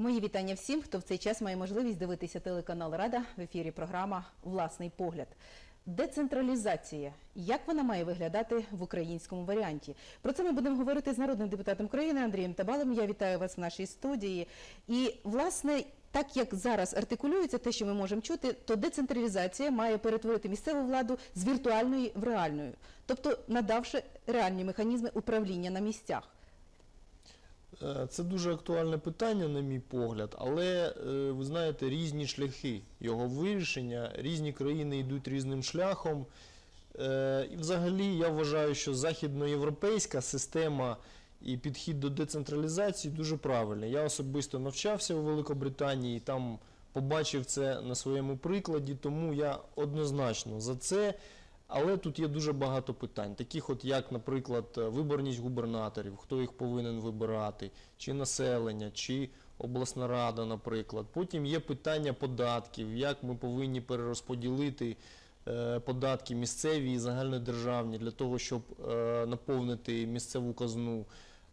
Мої вітання всім, хто в цей час має можливість дивитися телеканал Рада в ефірі. Програма Власний погляд. Децентралізація. Як вона має виглядати в українському варіанті? Про це ми будемо говорити з народним депутатом України Андрієм Табалем. Я вітаю вас в нашій студії. І власне. Так як зараз артикулюється те, що ми можемо чути, то децентралізація має перетворити місцеву владу з віртуальної в реальну, тобто надавши реальні механізми управління на місцях. Е, Це дуже актуальне питання, на мій погляд, але е, ви знаєте, різні шляхи його вирішення, різні країни йдуть різним шляхом. Е, І взагалі я вважаю, що західноєвропейська система і підхід до децентралізації дуже правильний. Я особисто навчався у Великобританії, там побачив це на своєму прикладі, тому я однозначно за це. Але тут є дуже багато питань, таких от як, наприклад, виборність губернаторів, хто їх повинен вибирати, чи населення, чи обласна рада, наприклад. Потім є питання податків, як ми повинні перерозподілити е, податки місцеві і загальнодержавні для того, щоб е, наповнити місцеву казну.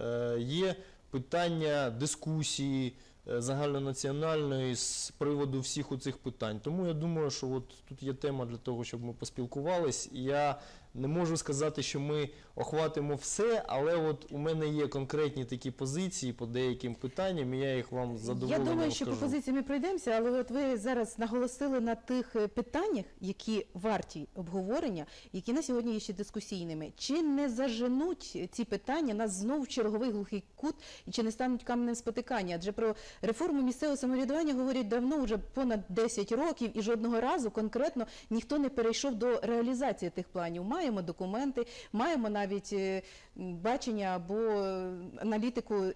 Е, Є питання дискусії е, загальнонаціональної з приводу всіх оцих питань. Тому я думаю, що от тут є тема для того, щоб ми поспілкувались. І я не можу сказати, що ми охватимо все, але от у мене є конкретні такі позиції по деяким питанням, і я їх вам з Я думаю, що по позиції ми пройдемося, але от ви зараз наголосили на тих е, питаннях, які варті обговорення, які на сьогодні є ще дискусійними. Чи не заженуть ці питання нас знову в черговий глухий кут і чи не стануть каменем спотикання? Адже про реформу місцевого самоврядування говорять давно, вже понад 10 років, і жодного разу конкретно ніхто не перейшов до реалізації тих планів. Маємо документи, маємо навіть е, бачення або е, аналітику е,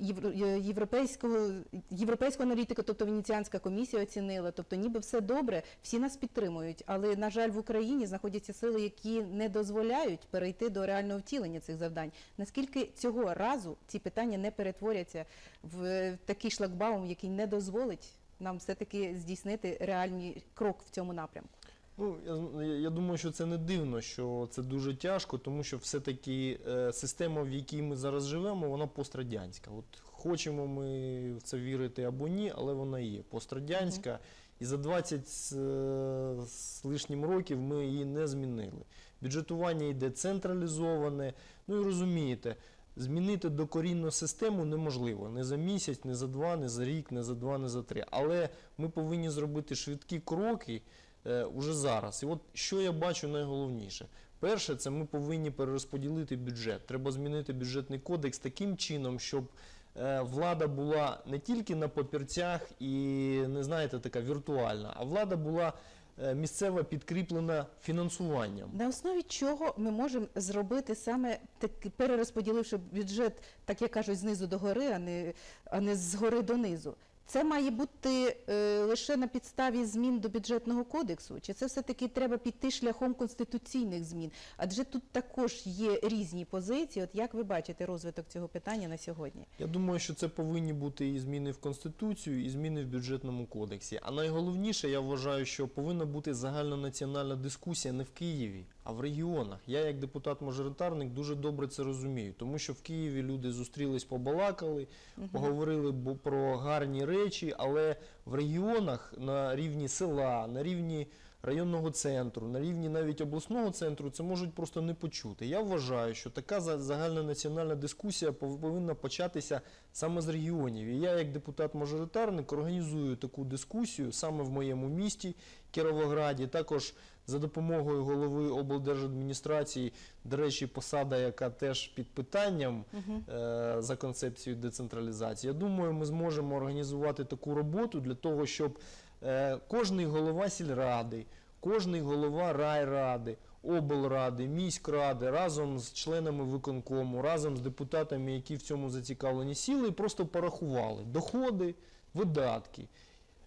європейського європейського аналітика, тобто Венеціанська комісія оцінила. Тобто, ніби все добре, всі нас підтримують. Але на жаль, в Україні знаходяться сили, які не дозволяють перейти до реального втілення цих завдань. Наскільки цього разу ці питання не перетворяться в такий шлагбаум, який не дозволить нам все таки здійснити реальний крок в цьому напрямку? Ну, я, я- думаю, що це не дивно, що це дуже тяжко, тому що все-таки е, система, в якій ми зараз живемо, вона пострадянська. От хочемо ми в це вірити або ні, але вона є пострадянська. І за 20 з, е, з лишнім років ми її не змінили. Бюджетування йде централізоване. Ну і розумієте, змінити докорінну систему неможливо. Не за місяць, не за два, не за рік, не за два, не за три. Але ми повинні зробити швидкі кроки уже зараз. І от що я бачу найголовніше. Перше, це ми повинні перерозподілити бюджет. Треба змінити бюджетний кодекс таким чином, щоб е, влада була не тільки на папірцях і не знаєте, така віртуальна, а влада була е, місцева підкріплена фінансуванням. На основі чого ми можемо зробити саме так, перерозподіливши бюджет, так як кажуть, знизу до гори, а не, а не згори донизу? Це має бути е, лише на підставі змін до бюджетного кодексу? Чи це все-таки треба піти шляхом конституційних змін? Адже тут також є різні позиції. От як ви бачите розвиток цього питання на сьогодні? Я думаю, що це повинні бути і зміни в Конституцію, і зміни в бюджетному кодексі. А найголовніше, я вважаю, що повинна бути загальнонаціональна дискусія не в Києві, а в регіонах. Я, як депутат-мажоритарник, дуже добре це розумію, тому що в Києві люди зустрілись, побалакали, поговорили бо- про гарні речі, але в регіонах на рівні села, на рівні районного центру, на рівні навіть обласного центру це можуть просто не почути. Я вважаю, що така за- загальнонаціональна дискусія повинна початися саме з регіонів. І я, як депутат-мажоритарник, організую таку дискусію саме в моєму місті Кіровограді, також за допомогою голови облдержадміністрації, до речі, посада, яка теж під питанням е, за концепцією децентралізації. Я думаю, ми зможемо організувати таку роботу для того, щоб кожний голова сільради, кожний голова райради, облради, міськради разом з членами виконкому, разом з депутатами, які в цьому зацікавлені, сіли і просто порахували доходи, видатки.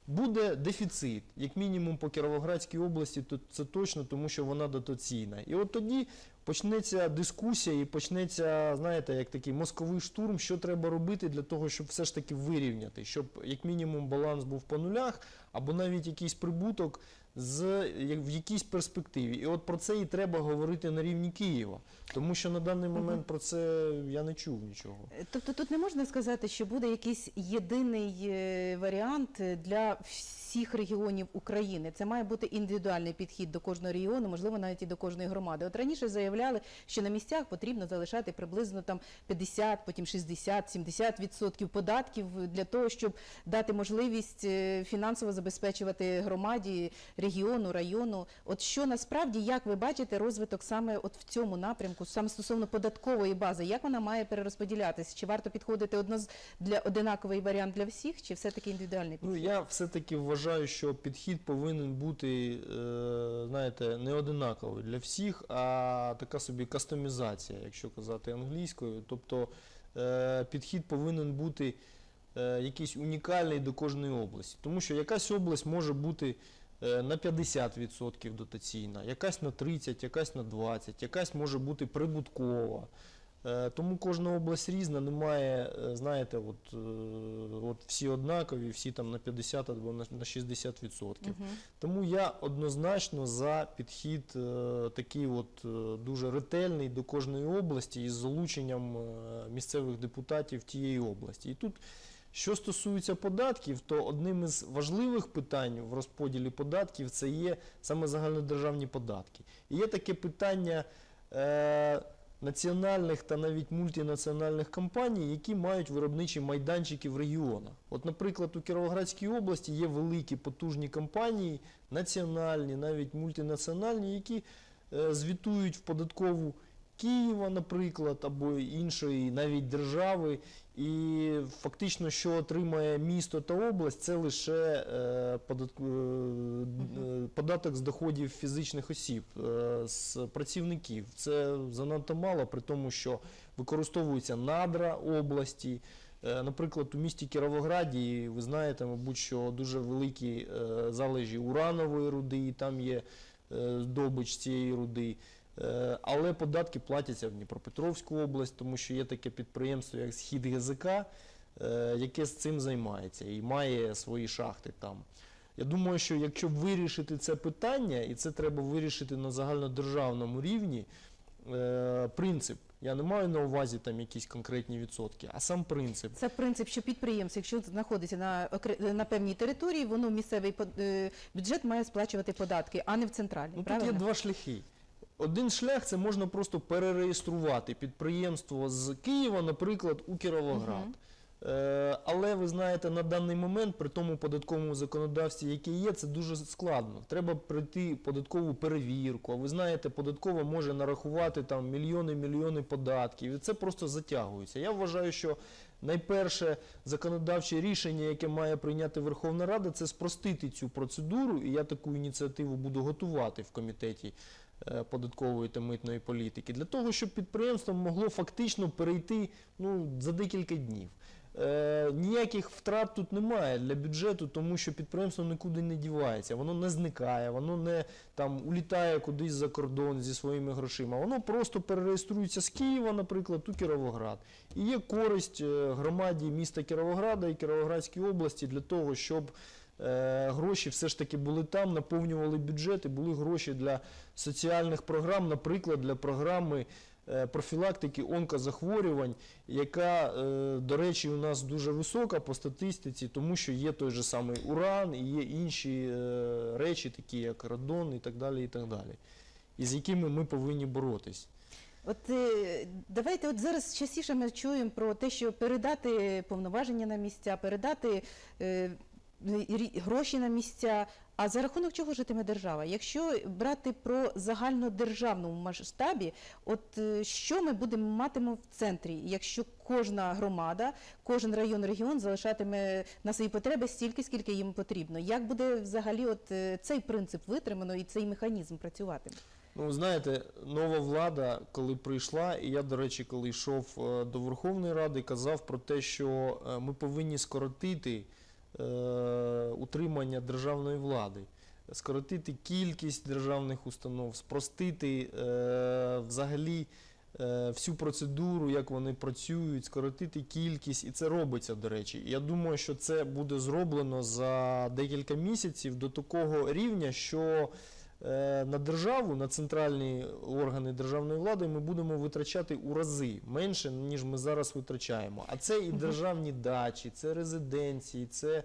Буде дефіцит, як мінімум по Кіровоградській області, то це точно, тому що вона дотаційна. І от тоді почнеться дискусія і почнеться, знаєте, як такий мозковий штурм, що треба робити для того, щоб все ж таки вирівняти, щоб як мінімум баланс був по нулях, або навіть якийсь прибуток з, як- в якійсь перспективі. І от про це і треба говорити на рівні Києва. Тому що на даний момент про це я не чув нічого. Тобто тут не можна сказати, що буде якийсь єдиний е, варіант е, для всіх регіонів України. Це має бути індивідуальний підхід до кожного регіону, можливо, навіть і до кожної громади. От раніше заявляли, що на місцях потрібно залишати приблизно там 50, потім 60, 70 відсотків податків для того, щоб дати можливість е, фінансово забезпечувати громаді, регіону, району. От що насправді, як ви бачите, розвиток саме от в цьому напрямку, саме стосовно податкової бази, як вона має перерозподілятися? Чи варто підходити одно для одинаковий варіант для всіх, чи все-таки індивідуальний Ну, я все-таки вважаю, що підхід повинен бути, е, знаєте, не одинаковий для всіх, а така собі кастомізація, якщо казати англійською. Тобто е, підхід повинен бути е, якийсь унікальний до кожної області. Тому що якась область може бути на 50% дотаційна, якась на 30%, якась на 20%, якась може бути прибуткова. Е, Тому кожна область різна, немає, е, знаєте, от, е, от всі однакові, всі там на 50 або на на 60%. Мгм. Тому я однозначно за підхід е, такий от е, дуже ретельний до кожної області із залученням е, місцевих депутатів тієї області. І тут, що стосується податків, то одним із важливих питань в розподілі податків це є саме загальнодержавні податки. І є таке питання. Е, Національних та навіть мультинаціональних компаній, які мають виробничі майданчики в регіонах. От, наприклад, у Кіровоградській області є великі потужні компанії, національні, навіть мультинаціональні, які е, звітують в податкову Києва, наприклад, або іншої навіть держави. І фактично, що отримає місто та область, це лише е, податк- е, е, податок з доходів фізичних осіб, е, з працівників. Це занадто мало, при тому, що використовуються надра області. Е, Наприклад, у місті Кіровограді, ви знаєте, мабуть, що дуже великі е, залежі уранової руди, і там є е, здобич цієї руди. Е, Але податки платяться в Дніпропетровську область, тому що є таке підприємство, як Схід ГЗК, е, яке з цим займається і має свої шахти там. Я думаю, що якщо вирішити це питання, і це треба вирішити на загальнодержавному рівні, е, принцип, я не маю на увазі там якісь конкретні відсотки, а сам принцип. Це принцип, що підприємство, якщо знаходиться на, на певній території, воно місцевий бюджет має сплачувати податки, а не в центральний. Ну, тут є два шляхи. Один шлях це можна просто перереєструвати підприємство з Києва, наприклад, у Кіровоград. Е, але ви знаєте, на даний момент при тому податковому законодавстві, яке є, це дуже складно. Треба пройти податкову перевірку. А ви знаєте, податкова може нарахувати там мільйони мільйони податків. І це просто затягується. Я вважаю, що найперше законодавче рішення, яке має прийняти Верховна Рада, це спростити цю процедуру. І я таку ініціативу буду готувати в комітеті податкової та митної політики, для того, щоб підприємство могло фактично перейти ну, за декілька днів. Е, ніяких втрат тут немає для бюджету, тому що підприємство нікуди не дівається, воно не зникає, воно не там улітає кудись за кордон зі своїми грошима. Воно просто перереєструється з Києва, наприклад, у Кіровоград. І є користь е, громаді міста Кіровограда і Кіровоградській області для того, щоб е, гроші все ж таки були там, наповнювали бюджет і були гроші для соціальних програм, наприклад, для програми е, профілактики онкозахворювань, яка, е, до речі, у нас дуже висока по статистиці, тому що є той же самий уран і є інші е, речі, такі як радон і так далі, і так далі, і з якими ми повинні боротись. От е, давайте от зараз частіше ми чуємо про те, що передати повноваження на місця, передати е, гроші на місця. А за рахунок чого житиме держава? Якщо брати про загальнодержавному масштабі, от е, що ми будемо матимемо в центрі, якщо кожна громада, кожен район, регіон залишатиме на свої потреби стільки, скільки їм потрібно? Як буде взагалі от е, цей принцип витримано і цей механізм працюватиме? Ну, знаєте, нова влада, коли прийшла, і я, до речі, коли йшов е, до Верховної Ради, казав про те, що ми повинні скоротити утримання державної влади, скоротити кількість державних установ, спростити е, взагалі е, всю процедуру, як вони працюють, скоротити кількість, і це робиться, до речі. Я думаю, що це буде зроблено за декілька місяців до такого рівня, що е, на державу, на центральні органи державної влади ми будемо витрачати у рази менше, ніж ми зараз витрачаємо. А це і державні дачі, це резиденції, це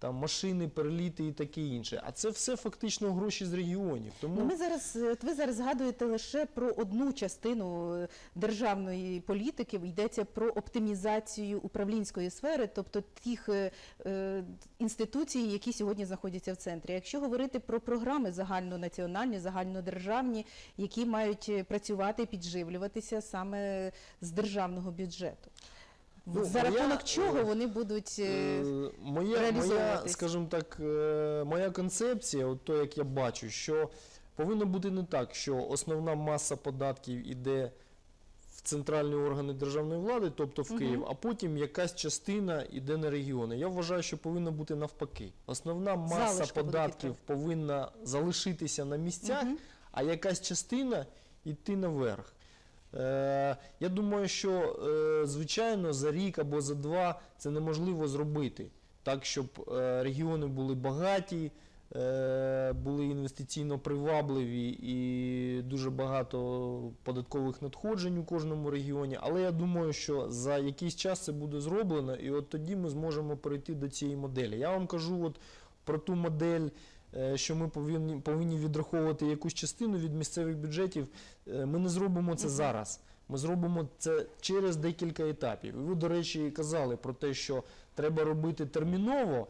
там машини, переліти і таке інше. А це все фактично гроші з регіонів. Тому Ну, ми зараз, от ви зараз згадуєте лише про одну частину е, державної політики. Йдеться про оптимізацію управлінської сфери, тобто тих е, е, інституцій, які сьогодні знаходяться в центрі. Якщо говорити про програми загальнонаціональні, загальнодержавні, які мають е, працювати, підживлюватися саме з державного бюджету. Ну, За моя, рахунок чого е, вони будуть е, Е, Моя, моя, реалізовуватись. скажімо так, е, моя концепція, от то, як я бачу, що повинно бути не так, що основна маса податків іде в центральні органи державної влади, тобто в. Київ, а потім якась частина йде на регіони. Я вважаю, що повинно бути навпаки. Основна маса Залишки будуть податків повинна залишитися на місцях, а якась частина йти наверх. Е, я думаю, що е, звичайно за рік або за два це неможливо зробити так, щоб е, регіони були багаті, були інвестиційно привабливі і дуже багато податкових надходжень у кожному регіоні. Але я думаю, що за якийсь час це буде зроблено, і от тоді ми зможемо перейти до цієї моделі. Я вам кажу от про ту модель. Е, Що ми повинні, повинні відраховувати якусь частину від місцевих бюджетів, е, ми не зробимо це зараз. Ми зробимо це через декілька етапів. І ви, до речі, казали про те, що треба робити терміново,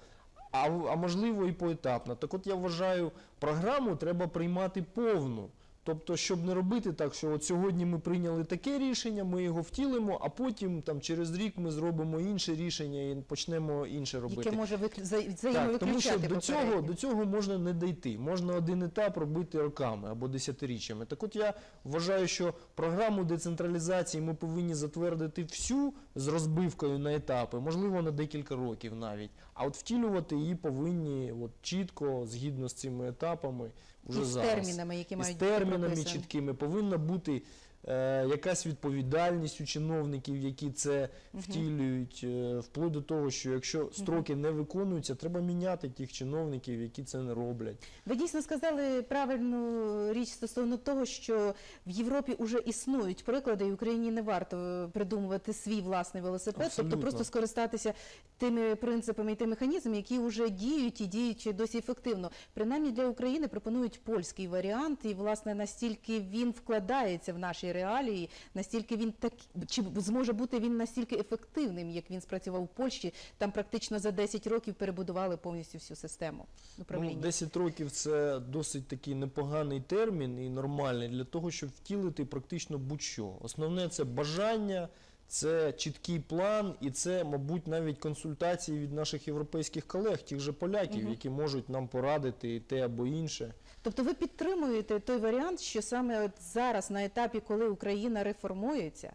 а, а можливо і поетапно. Так от я вважаю, програму треба приймати повну. Тобто, щоб не робити так, що от сьогодні ми прийняли таке рішення, ми його втілимо, а потім там через рік ми зробимо інше рішення і почнемо інше робити. яке може виклю... Взаємовиключати тому що до цього, до цього можна не дійти. Можна один етап робити роками або десятиріччями. Так от я вважаю, що програму децентралізації ми повинні затвердити всю з розбивкою на етапи, можливо, на декілька років навіть. А от втілювати її повинні от, чітко, згідно з цими етапами, вже І з зараз. термінами, які мають з бути термінами прописані. чіткими повинна бути е, якась відповідальність у чиновників, які це втілюють, е, вплоть до того, що якщо строки не виконуються, треба міняти тих чиновників, які це не роблять. Ви дійсно сказали правильну річ стосовно того, що в Європі вже існують приклади, і Україні не варто придумувати свій власний велосипед, Абсолютно. тобто просто скористатися тими принципами і тими механізмами, які вже діють і діють досі ефективно. Принаймні для України пропонують польський варіант, і власне настільки він вкладається в наші реалії, настільки він так чи зможе бути він настільки ефективним, як він спрацював у Польщі. Там практично за 10 років перебудували повністю всю систему управління. Ну, 10 років це досить такий непоганий термін і нормальний для того, щоб втілити практично будь-що. Основне це бажання. Це чіткий план, і це, мабуть, навіть консультації від наших європейських колег, тих же поляків, Мгм. які можуть нам порадити і те або інше. Тобто ви підтримуєте той варіант, що саме от зараз на етапі, коли Україна реформується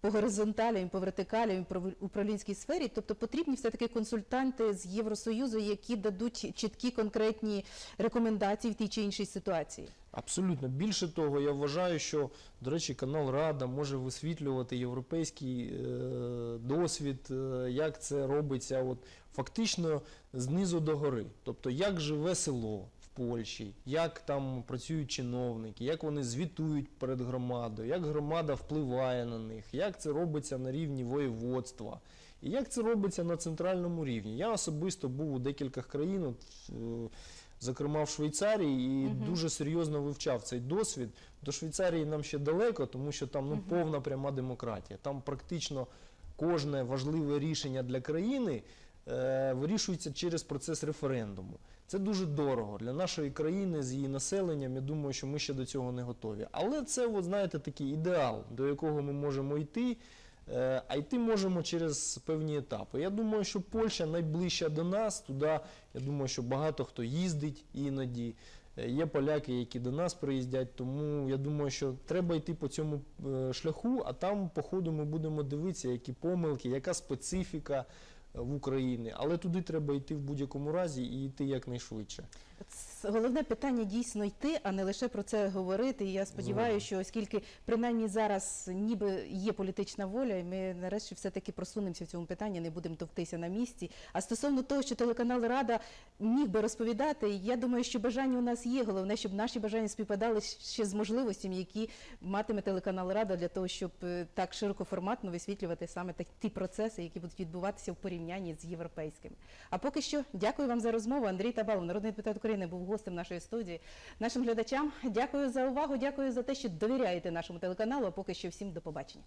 по горизонталі, по вертикалі, і по управлінській сфері, тобто потрібні все-таки консультанти з Євросоюзу, які дадуть чіткі конкретні рекомендації в тій чи іншій ситуації. Абсолютно. Більше того, я вважаю, що, до речі, канал Рада може висвітлювати європейський е, досвід, е, як це робиться от, фактично знизу до гори. Тобто, як живе село Польщі, як там працюють чиновники, як вони звітують перед громадою, як громада впливає на них, як це робиться на рівні воєводства. І як це робиться на центральному рівні? Я особисто був у декількох країн, от, е, зокрема в Швейцарії, і Мгм. дуже серйозно вивчав цей досвід. До Швейцарії нам ще далеко, тому що там ну, повна пряма демократія. Там практично кожне важливе рішення для країни е, вирішується через процес референдуму. Це дуже дорого для нашої країни з її населенням. Я думаю, що ми ще до цього не готові. Але це, от, знаєте, такий ідеал, до якого ми можемо йти. Е, А йти можемо через певні етапи. Я думаю, що Польща найближча до нас. Туди, я думаю, що багато хто їздить іноді. Е, Є поляки, які до нас приїздять, тому я думаю, що треба йти по цьому е, шляху, а там, по ходу, ми будемо дивитися, які помилки, яка специфіка в Україні. Але туди треба йти в будь-якому разі і йти якнайшвидше. Головне питання дійсно йти, а не лише про це говорити. І я сподіваюся, що оскільки принаймні зараз ніби є політична воля, і ми нарешті все-таки просунемося в цьому питанні, не будемо товктися на місці. А стосовно того, що телеканал Рада міг би розповідати, я думаю, що бажання у нас є. Головне, щоб наші бажання співпадали ще з можливостями, які матиме телеканал Рада для того, щоб е, так широкоформатно висвітлювати саме ті процеси, які будуть відбуватися в порівнянні з європейськими. А поки що дякую вам за розмову. Андрій Табалов, народний депутат України, був гостем нашої студії. Нашим глядачам дякую за увагу, дякую за те, що довіряєте нашому телеканалу. А поки що всім до побачення.